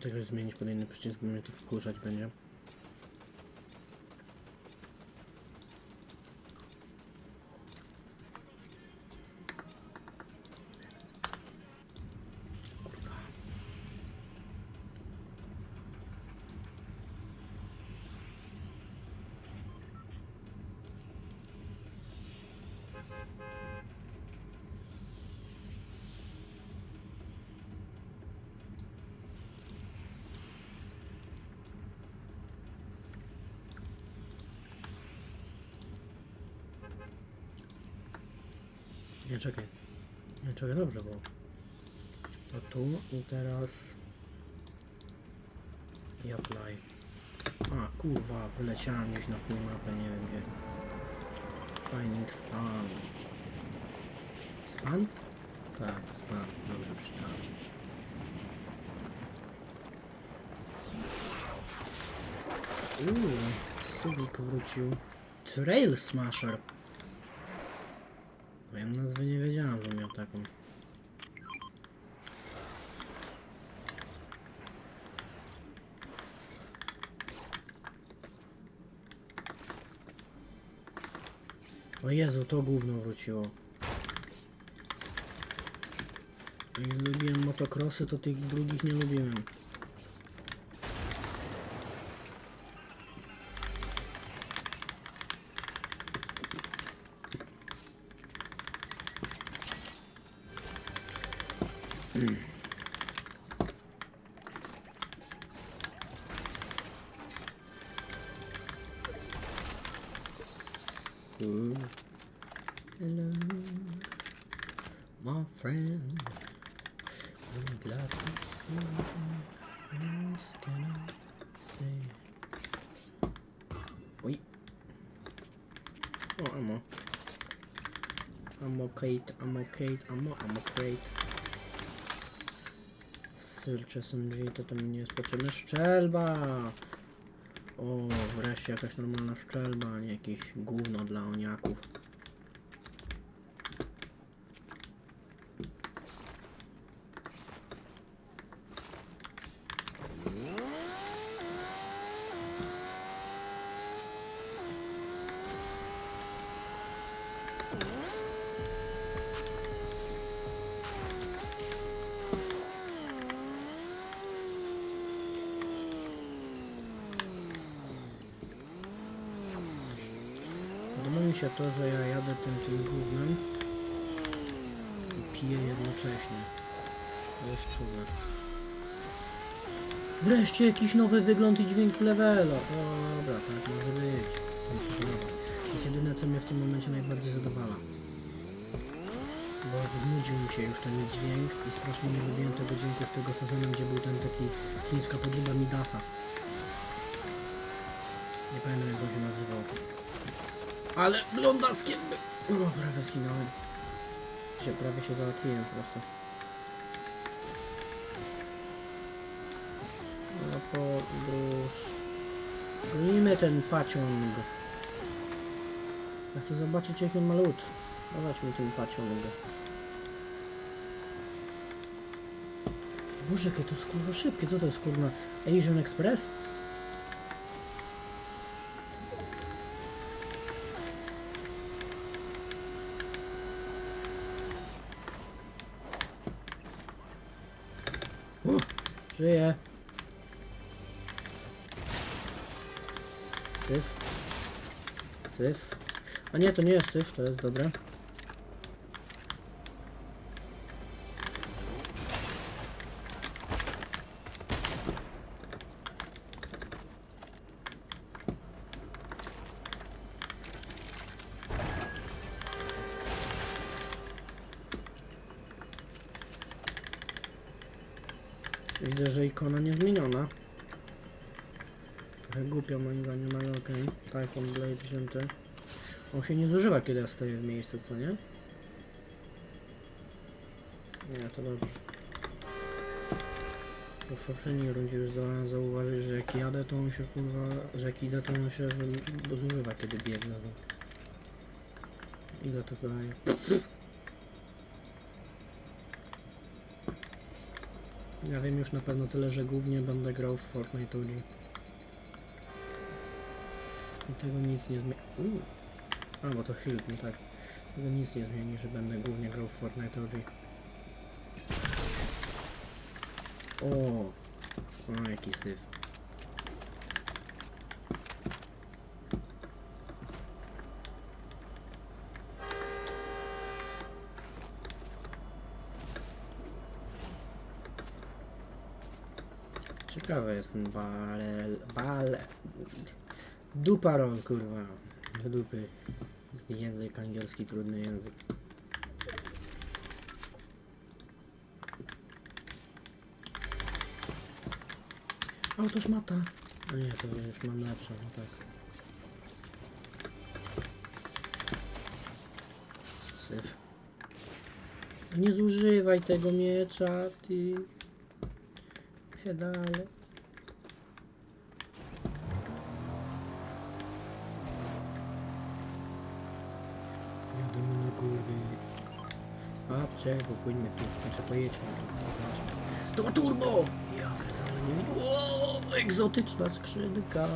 tego zmienić pod inny przycisk, bo mnie to wkurzać będzie. Nie, czekaj. Nie, czekaj, dobrze było. To tu i teraz... I apply. A, kurwa, wyleciałem gdzieś na pół mapę, nie wiem gdzie. Shining Span. Span? Tak, Span, dobrze przeczytałem. Uuu, Subik wrócił. Trail Smasher. Ja nazwy nie wiedziałam, że miał taką. O Jezu, to gówno wróciło. Jak lubiłem motocrossy, to tych drugich nie lubiłem. Oj. O, ammo. Ammo crate, ammo crate, ammo, ammo crate. Search SMG, to to mi nie jest potrzebne. Szczelba! O, wreszcie jakaś normalna szczelba, a nie jakieś gówno dla oniaków. Podoba mi się to, że ja jadę tym tym gównem i piję jednocześnie. To jest super. Wreszcie jakiś nowy wygląd i dźwięk levela. O, dobra, tak może być. To jest jedyne, co mnie w tym momencie najbardziej zadowala. Bo znudził mi się już ten dźwięk i strasznie nie lubiłem tego dźwięku z tego sezonu, gdzie był ten taki chińska podróba Midasa. Nie pamiętam jak on się nazywał. Ale blondaskiem by... O, prawie zginąłem. Się, prawie się załatwiłem po prostu. Na podróż... Gonimy ten paciąg. Ja chcę zobaczyć jaki on ma lód. Mi ten paciąg. Boże, jakie to jest szybkie. Co to jest kurwa? Asian Express? O, żyję. Syf. Syf. A nie, to nie jest syf, to jest dobre. Widzę, że ikona nie zmieniona. Trochę głupio moim zdaniem, ale okej. Typhoon Blade wzięty. On się nie zużywa, kiedy ja stoję w miejscu, co nie? Nie, to dobrze. Bo w poprzedniej rundzie już za, zauważyć, że jak jadę, to on się kurwa, że jak idę, to on się zużywa, kiedy biegnę. No. Ile to zadaje? Ja wiem już na pewno tyle, że głównie będę grał w Fortnite OG. Tego nic nie zmieni. A, bo to Hilt, no tak. Tego nic nie zmieni, że będę głównie grał w Fortnite OG. O, o jaki syf. Bale, bale, duparol kurwa, do dupy. Język angielski, trudny język. O, to szmata. A nie, to już mam lepszą, no tak. Syf. Nie zużywaj tego miecza, ty. Pedale. Babcie, popłyńmy tu, znaczy pojedźmy tu. zobaczmy. To ma turbo! Ja pierdolę. O, egzotyczna skrzynka.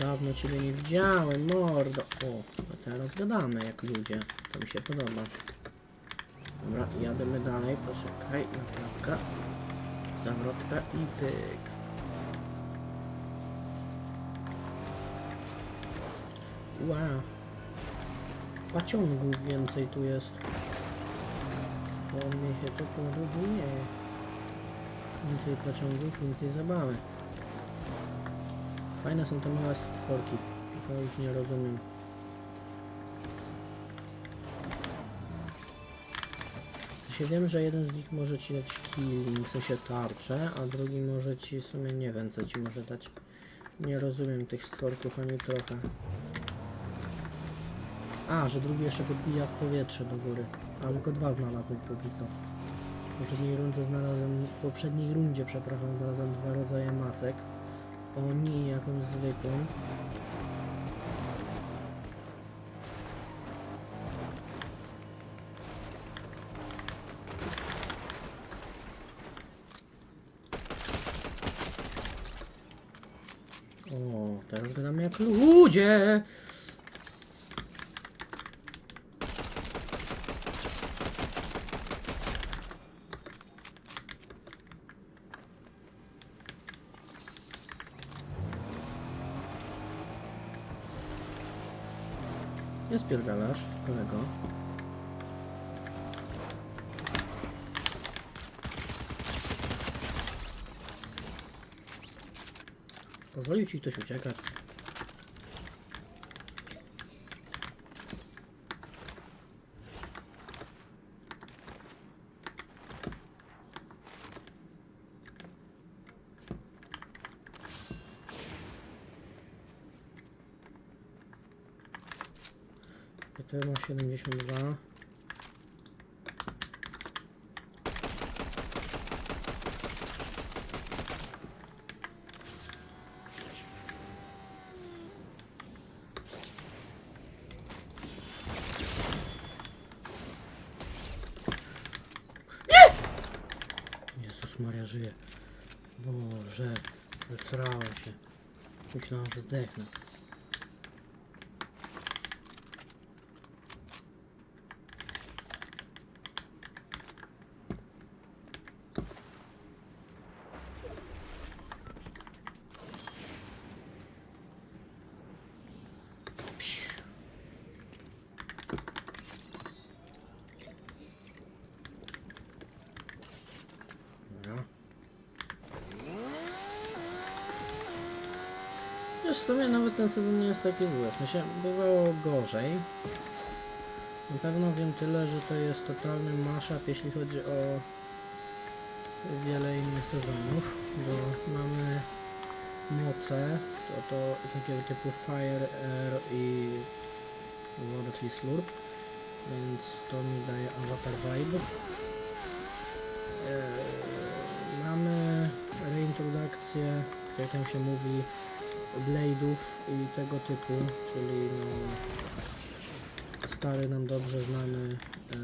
Dawno ciebie nie widziałem, mordo. O, a teraz gadamy jak ludzie. To mi się podoba. Dobra, jademy dalej, poczekaj, naprawka. Zawrotka i pyk. Wow. Paciągów więcej tu jest. Bo mnie się to podobnie. Więcej pociągów, więcej zabawy. Fajne są te małe stworki, tylko ich nie rozumiem. Się wiem, że jeden z nich może ci dać killing, w sensie tarczę, a drugi może ci w sumie nie wiem co ci może dać. Nie rozumiem tych stworków ani trochę. A, że drugi jeszcze podbija w powietrze do góry. A tylko dwa znalazłem póki co. W poprzedniej rundzie znalazłem, w poprzedniej rundzie, przepraszam, znalazłem dwa rodzaje masek. Oni jakąś zwykłą. O, teraz gadamy jak ludzie! Nie spierdalasz, kolego. Pozwolił ci ktoś uciekać. To ma 72. Nie! Jezus Maria żyje. Boże, zesrałem się. Myślałem, że zdechnę. Dobra. Wiesz, w sumie nawet ten sezon nie jest taki zły. W sensie bywało gorzej. Na pewno wiem tyle, że to jest totalny mashup, jeśli chodzi o wiele innych sezonów, bo mamy moce, to, to takiego typu Fire, Air i woda, czyli Slurp, więc to mi daje Avatar Vibe. Eee, mamy reintrodukcję, jak tam się mówi, blade'ów i tego typu, czyli no, stary nam dobrze znany e,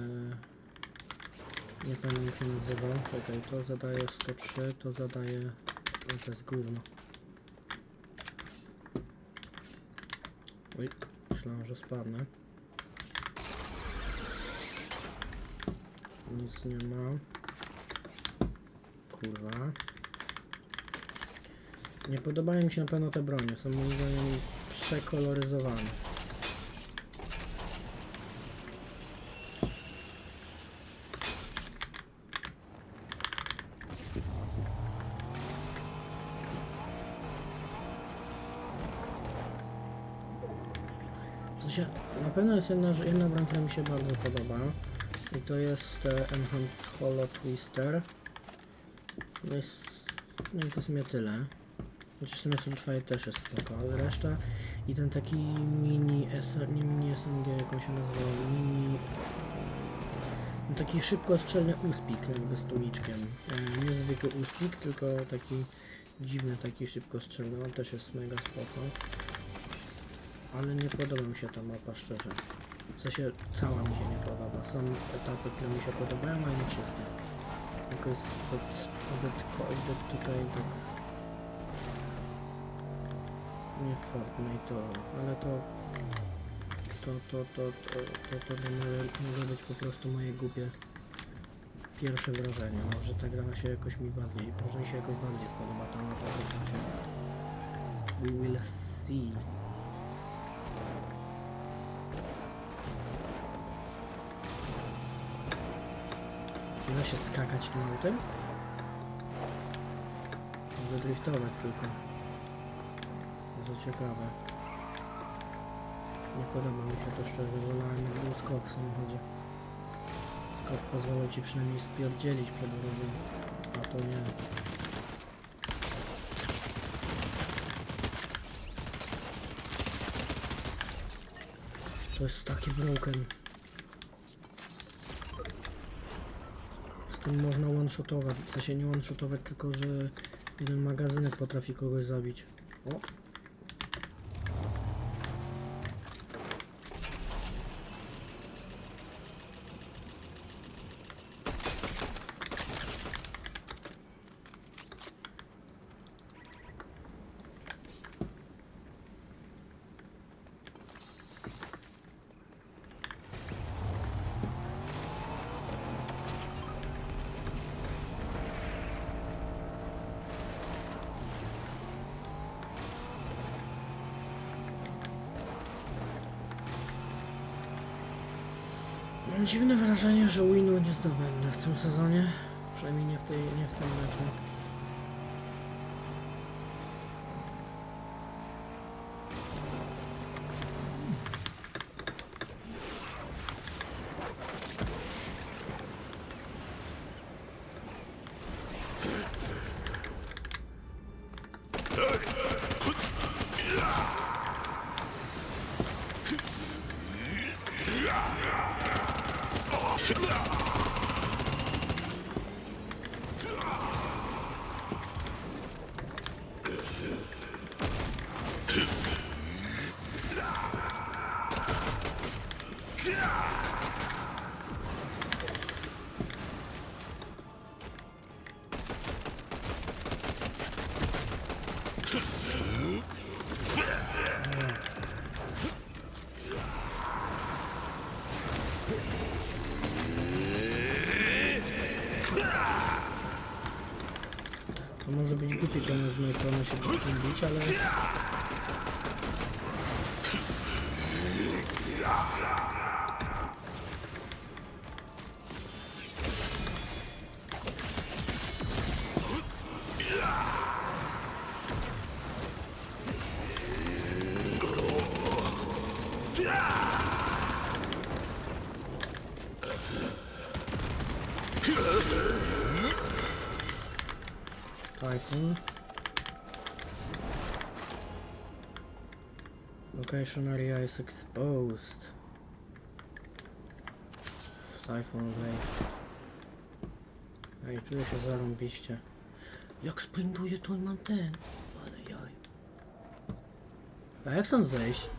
Nie pamiętam jak się nazywał. Czekaj, to zadaje 103, to zadaje... No to jest gówno. Oj, myślałem, że spadnę. Nic nie ma. Kurwa. Nie podobają mi się na pewno te bronie. Są moim zdaniem przekoloryzowane. Na pewno jest jedna, jedna broń, która mi się bardzo podoba. I to jest e, Enhanced Hollow Twister. To jest, no i to jest mnie tyle. Chociaż ten SL2 też jest spoko, ale reszta i ten taki mini S, nie mini SMG, jak on się nazywał, mini no taki szybko strzelny uspik jakby z tłumiczkiem. E, nie zwykły uspik, tylko taki dziwny, taki szybko strzelny, on też jest mega spoko. Ale nie podoba mi się ta mapa szczerze. W sensie cała mi się nie podoba. Są etapy, które mi się podobają, ale nie wszystkie. Jest zbyt, zbyt, zbyt tutaj tak... Nie Fortnite, ale to... To, to, to, to, to, to, to może, może być po prostu moje głupie pierwsze wrażenie. Może ta gra się jakoś mi bardziej, może mi się jakoś bardziej spodoba ta mapa. w. We will see. Da się skakać tym autem? Mogę driftować tylko. Bardzo ciekawe. Nie podoba mi się to szczerze, wolałem jak skok w samochodzie. Skok pozwala ci przynajmniej spierdzielić przed wrogiem, a to nie. To jest taki broken. Z tym można one-shotować, w sensie nie one-shotować, tylko że jeden magazynek potrafi kogoś zabić. O! Mam dziwne wrażenie, że winu nie zdobędę w tym sezonie. Przynajmniej nie w, tej, nie w tym meczu. Ale... Typhoon. Location area is exposed. Typhoon Lake. Ej, czuję się zarąbiście. Jak sprintuje, to mam ten. Ale jaj. A jak stąd zejść?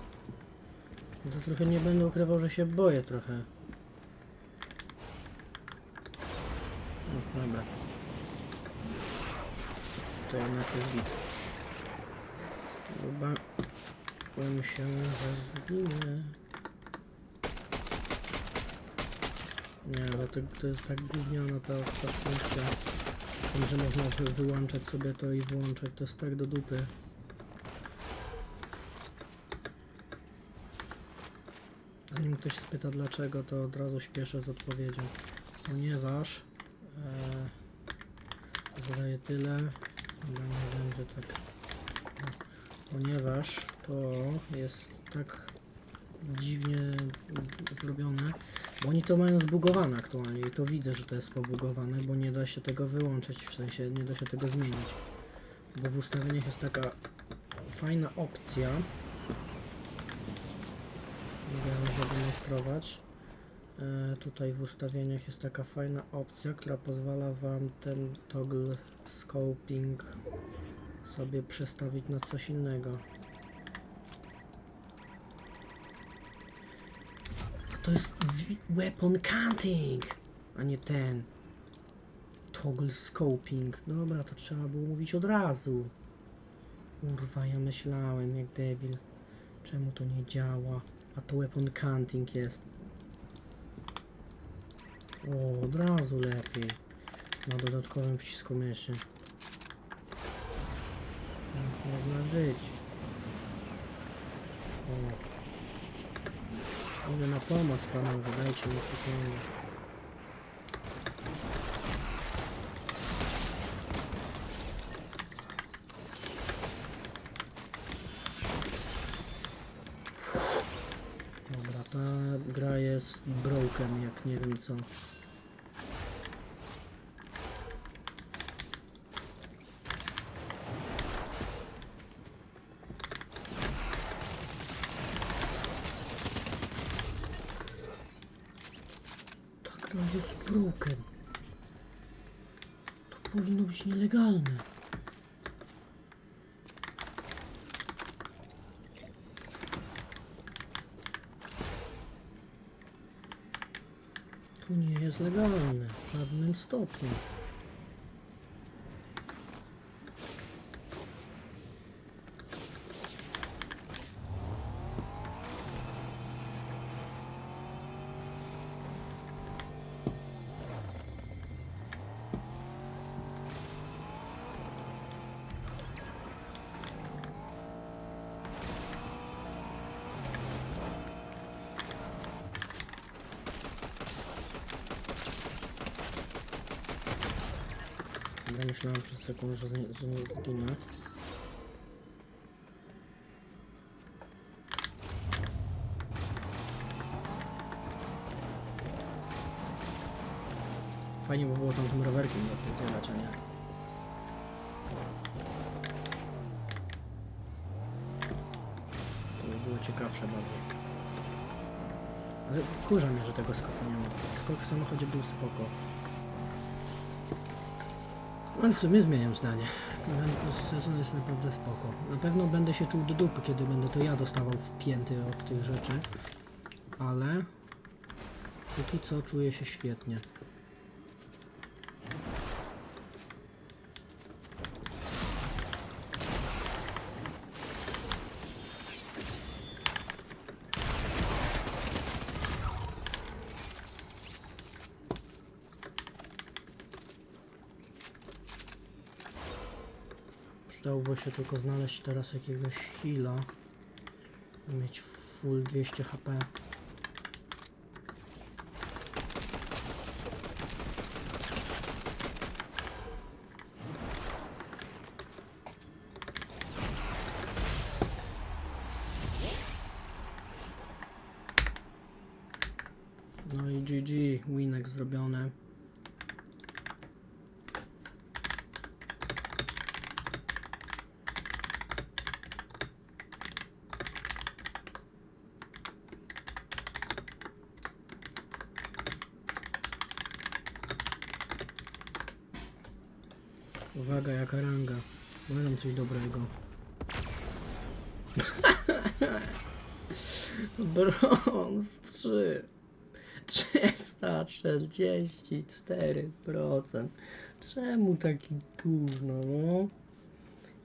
No to trochę nie będę ukrywał, że się boję trochę. Dobra. To jednak jest git. Chyba... Bym się, zginę. Nie, ale to, to jest tak gówniana ta, ta funkcja. Tym, że można wy- wyłączać sobie to i włączać, to jest tak do dupy. Zanim ktoś spyta dlaczego, to od razu śpieszę z odpowiedzią. Ponieważ e, zadaję tyle, nie będzie tak. Ponieważ to jest tak dziwnie zrobione, bo oni to mają zbugowane aktualnie i to widzę, że to jest pobugowane, bo nie da się tego wyłączyć, w sensie nie da się tego zmienić. Bo w ustawieniach jest taka fajna opcja. Mogę zademonstrować. E, tutaj w ustawieniach jest taka fajna opcja, która pozwala Wam ten toggle scoping sobie przestawić na coś innego. To jest weapon counting, a nie ten. Toggle scoping. Dobra, to trzeba było mówić od razu. Kurwa, ja myślałem jak debil. Czemu to nie działa? A to weapon counting jest. O, od razu lepiej. Na dodatkowym przycisku myszy. Jak Można żyć. O. Idę na pomoc panowie, dajcie mi sekundę. Dobra, ta gra jest broken, jak nie wiem co. Gra jest broken. To powinno być nielegalne. To nie jest legalne w żadnym stopniu. Myślałem przez sekundę, że zginę. Fajnie by było tam tym rowerkiem zapierdzielać, a nie? To by było ciekawsze bardziej. Ale wkurza mnie, że tego skoku nie ma. Skok w samochodzie był spoko. Ale w sumie zmieniam zdanie. Sezon jest naprawdę spoko. Na pewno będę się czuł do dupy, kiedy będę to ja dostawał wpięty od tych rzeczy. Ale póki co czuję się świetnie. Przydałoby się tylko znaleźć teraz jakiegoś heala. Mieć full 200 HP. No i GG, winek zrobiony. Uwaga, jaka ranga. Mam coś dobrego. Brąz 3. 344%. Czemu taki gówno, no?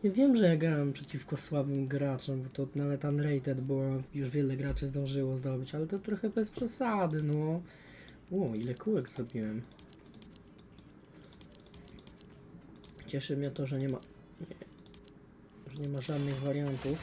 Ja wiem, że ja grałem przeciwko słabym graczom, bo to nawet unrated było, już wiele graczy zdążyło zdobyć, ale to trochę bez przesady, no. O, ile kółek zrobiłem. Cieszy mnie to, że nie ma, nie, że nie ma żadnych wariantów.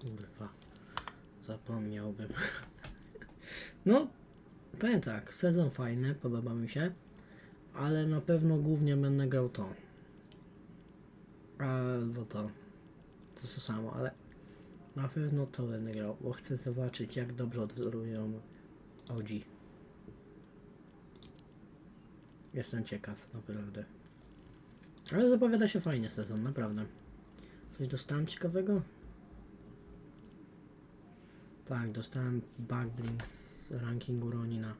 Kurwa, zapomniałbym. No, powiem tak, sezon fajny, podoba mi się, ale na pewno głównie będę grał to. Albo to. To to samo, ale na pewno to będę grał, bo chcę zobaczyć jak dobrze odwzorują OG. Jestem ciekaw, naprawdę. Ale zapowiada się fajnie sezon, naprawdę. Coś dostałem ciekawego? Tak, dostałem backblink z rankingu Ronina.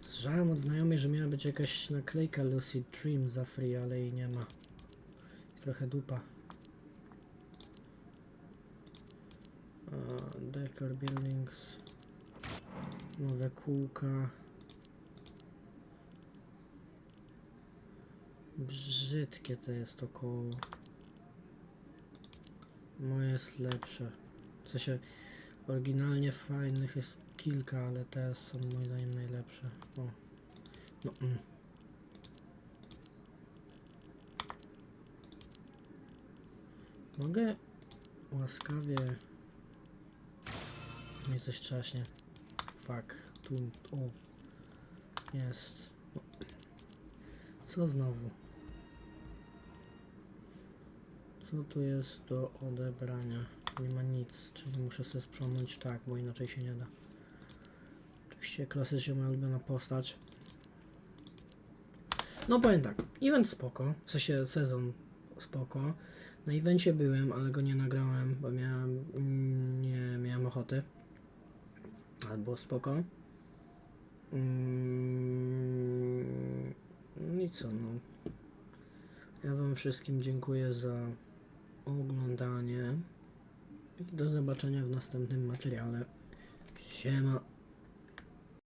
Słyszałem od znajomej, że miała być jakaś naklejka Lucid Dream za free, ale jej nie ma. Trochę dupa. A, Decker Buildings. Nowe kółka. Brzydkie to jest to koło. Moje jest lepsze. W sensie oryginalnie fajnych jest kilka, ale te są moim zdaniem najlepsze. O. No, mm. Mogę łaskawie mnie coś trzaśnie. Fuck, tu, o. Jest. No. Co znowu? Co tu jest do odebrania? Nie ma nic, czyli muszę sobie sprzątnąć tak, bo inaczej się nie da. Oczywiście klasycznie moja ulubiona postać. No powiem tak, event spoko, w sensie sezon spoko. Na evencie byłem, ale go nie nagrałem, bo miałem, nie miałem ochoty. Ale było spoko. Mm, i co, no. Ja wam wszystkim dziękuję za oglądanie. I do zobaczenia w następnym materiale. Siema.